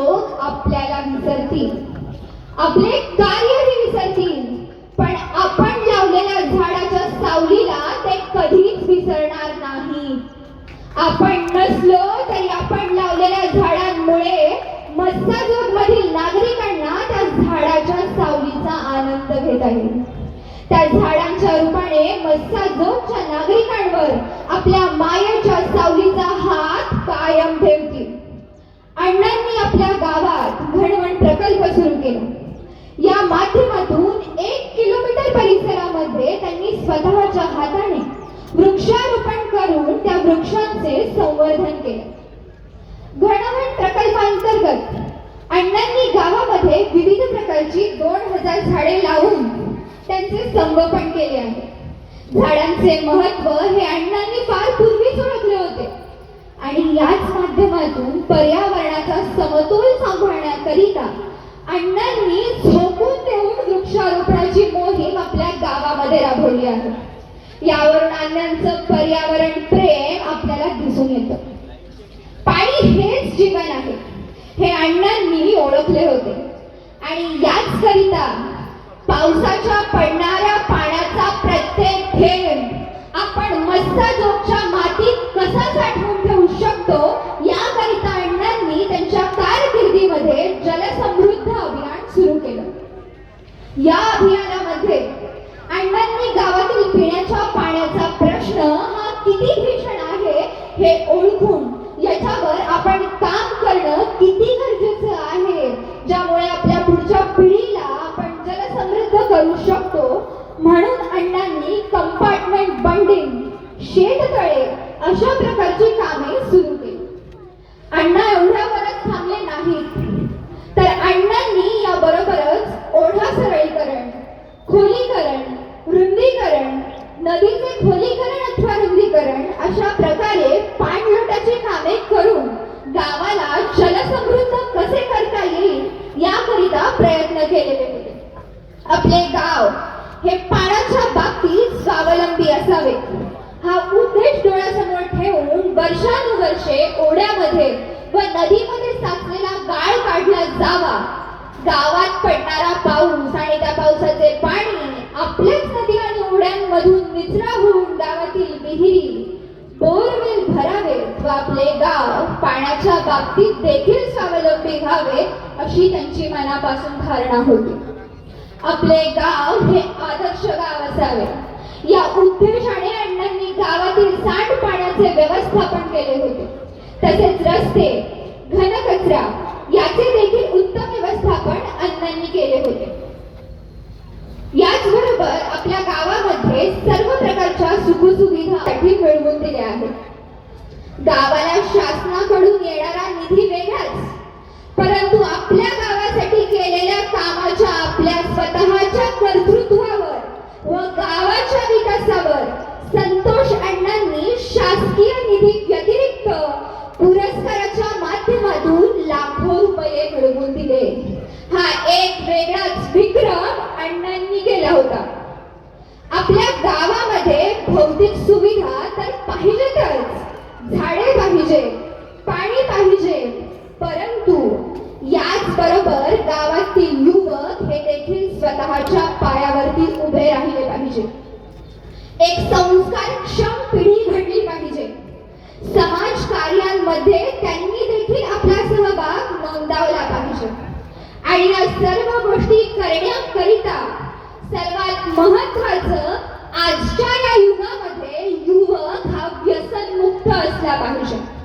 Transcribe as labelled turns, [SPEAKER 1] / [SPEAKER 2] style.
[SPEAKER 1] लोक आपल्याला विसरतील. आपले कार्यही विसरतील. पण आपण लावलेल्या झाडाच्या सावलीला ते कधीच विसरणार नाही. आपण नसलो तरी आपण लावलेल्या झाडांमुळे मस्साजोग मधील नागरिकांना त्या झाडाच्या सावलीचा आनंद घेता येईल. त्या झाडांच्या रूपाने मस्साजोगच्या नागरिकांवर आपल्या माया सावलीचा हात कायम ठेवतील अण्णांनी आपल्या गावात घडवण प्रकल्प सुरू केला. या माध्यमातून एक किलोमीटर परिसरामध्ये त्यांनी स्वतःच्या हाताने वृक्षारोपण करून त्या वृक्षांचे संवर्धन केले. घडवण प्रकल्पांतर्गत अण्णांनी गावामध्ये विविध प्रकारची दोन हजार झाडे लावून त्यांचे संगोपन केले आहे. झाडांचे महत्त्व हे अण्णांनी फार पूर्वीच ओळखले होते. आणि याच माध्यमातून पर्यावरणाचा समतोल सांभाळण्याकरिता अण्णांनी झोकून देऊन वृक्षारोपणाची मोहीम आपल्या गावामध्ये राबवली आहे. यावरून अण्णांचं पर्यावरण प्रेम आपल्याला दिसून येतं. पाणी हेच जीवन आहे. हे अण्णांनी ओळखले होते. आणि याच करिता पावसाच्या पडणाऱ्या पाण्याचा प्रत्येक थेंब आपण मस्ताजोगच्या मातीत म्हणून अण्णांनी कंपार्टमेंट बंडिंग शेततळे अशा प्रकारची कामे सुरू केली. अण्णा एवढ्यावरच थांबले नाहीत. तर अण्णांनी या बरोबरच ओढा सरळीकरण खोलीकरण रुंदीकरण नदीचे खोलीकरण अथवा रुंदीकरण अशा प्रकारे पाणलोटाची कामे करून गावाला जलसमृद्ध कसे करता येईल याकरिता प्रयत्न केलेले होते आपले गाव हे पाण्याच्या बाबतीत स्वावलंबी असावे. हा उद्देश डोळ्यासमोर ठेवून वर्षानुवर्षे ओढ्यामध्ये व नदीमध्ये साचलेला गाळ काढला जावा. गावात पडणारा पाऊस आणि त्या पावसाचे पाणी आपल्याच नदी आणि ओढ्यांमधून निचरा होऊन गावातील विहिरी बोरवेल भरावे व आपले गाव पाण्याच्या बाबतीत देखील स्वावलंबी व्हावे अशी त्यांची मनापासून धारणा होती. आपले गाव हे आदर्श गाव असावे. या उद्देशाने अण्णांनी गावातील सांडपाण्याचे व्यवस्थापन केले होते. तसेच रस्ते घनकचरा याचे देखील उत्तम व्यवस्थापन अण्णांनी केले होते. याचबरोबर आपल्या गावामध्ये सर्व प्रकारच्या सुखसुविधासाठी मिळवून दिल्या आहेत गावाला शासनाकडून येणारा निधी वेगळाच परंतु आपल्या गावासाठी केलेल्या कामाच्या आपल्या स्वतःच्या कर्तृत्वावर व गावाच्या विकासावर संतोष अण्णांनी शासकीय निधी व्यतिरिक्त पुरस्काराच्या माध्यमातून लाखो रुपये मिळवून दिले. हा एक वेगळाच विक्रम अण्णांनी केला होता. आपल्या गावामध्ये भौतिक सुविधा तर पाहिजेतच. झाडे पाहिजे पाणी पाहिजे परंतु याच बरोबर गावातील युवक हे देखील स्वतःच्या पायावरती उभे राहिले पाहिजे. एक संस्कारक्षम पिढी घडली पाहिजे. समाज कार्यांमध्ये त्यांनी देखील आपला सहभाग नोंदवला पाहिजे. आणि या सर्व गोष्टी करण्याकरिता सर्वात महत्वाचं आजच्या या युगामध्ये युवक हा व्यसनमुक्त असला पाहिजे.